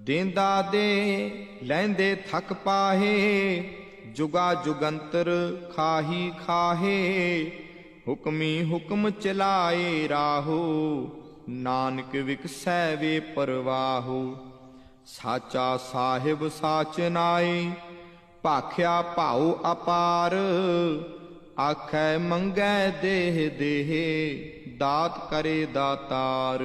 ਦੇਂਦਾ ਦੇ ਲੈਂਦੇ ਥਕ ਪਾਹੇ, ਜੁਗਾ ਜੁਗੰਤਰ ਖਾਹੀ ਖਾਹੇ, ਹੁਕਮੀ ਹੁਕਮ ਚਲਾਏ ਰਾਹੋ, ਨਾਨਕ ਵਿਕਸੈ ਵੇ ਪਰਵਾਹੋ। ਸਾਚਾ ਸਾਹਿਬ ਸਾਚ ਨਾਏ, ਭਾਖਿਆ ਭਾਉ ਅਪਾਰ, ਆਖੈ ਮੰਗੈ ਦੇਹ ਦੇਹ, ਦਾਤ ਕਰੇ ਦਾਤਾਰ।